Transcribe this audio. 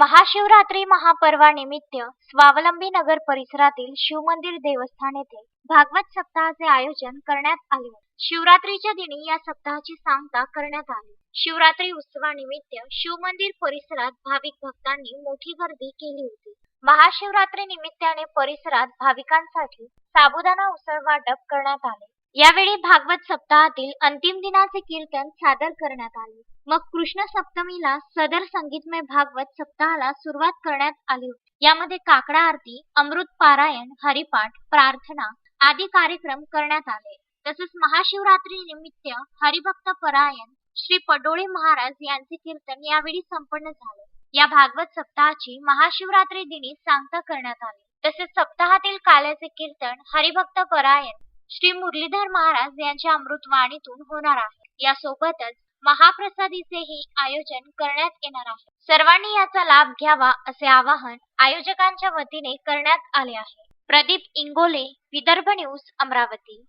महाशिवरात्री महापर्वानिमित्त स्वावलंबी नगर परिसरातील शिवमंदिर देवस्थान येथे भागवत सप्ताहाचे आयोजन करण्यात आले होते. शिवरात्रीच्या दिनी या सप्ताहाची सांगता करण्यात आली. शिवरात्री उत्सवानिमित्त शिवमंदिर परिसरात भाविक भक्तांनी मोठी गर्दी केली होती. महाशिवरात्री निमित्ताने परिसरात भाविकांसाठी साबुदाणा उसळ वाटप करण्यात आले. यावेळी भागवत सप्ताहातील अंतिम दिनाचे कीर्तन सादर करण्यात आले. मग कृष्ण सप्तमीला सदर संगीतमय भागवत सप्ताहाला सुरुवात करण्यात आली होती. यामध्ये काकडा आरती, अमृत पारायण, हरिपाठ, प्रार्थना आदी कार्यक्रम करण्यात आले. तसेच महाशिवरात्री निमित्त हरिभक्त परायण श्री पडोळे महाराज यांचे कीर्तन यावेळी संपन्न झाले. या भागवत सप्ताहाची महाशिवरात्री दिनी सांगता करण्यात आली. तसेच सप्ताहातील काल्याचे कीर्तन हरिभक्त परायण श्री मुरलीधर महाराज यांच्या अमृतवाणीतून होणार आहे. यासोबतच महाप्रसादीचेही आयोजन करण्यात येणार आहे. सर्वांनी याचा लाभ घ्यावा असे आवाहन आयोजकांच्या वतीने करण्यात आले आहे. प्रदीप इंगोले, विदर्भ न्यूज, अमरावती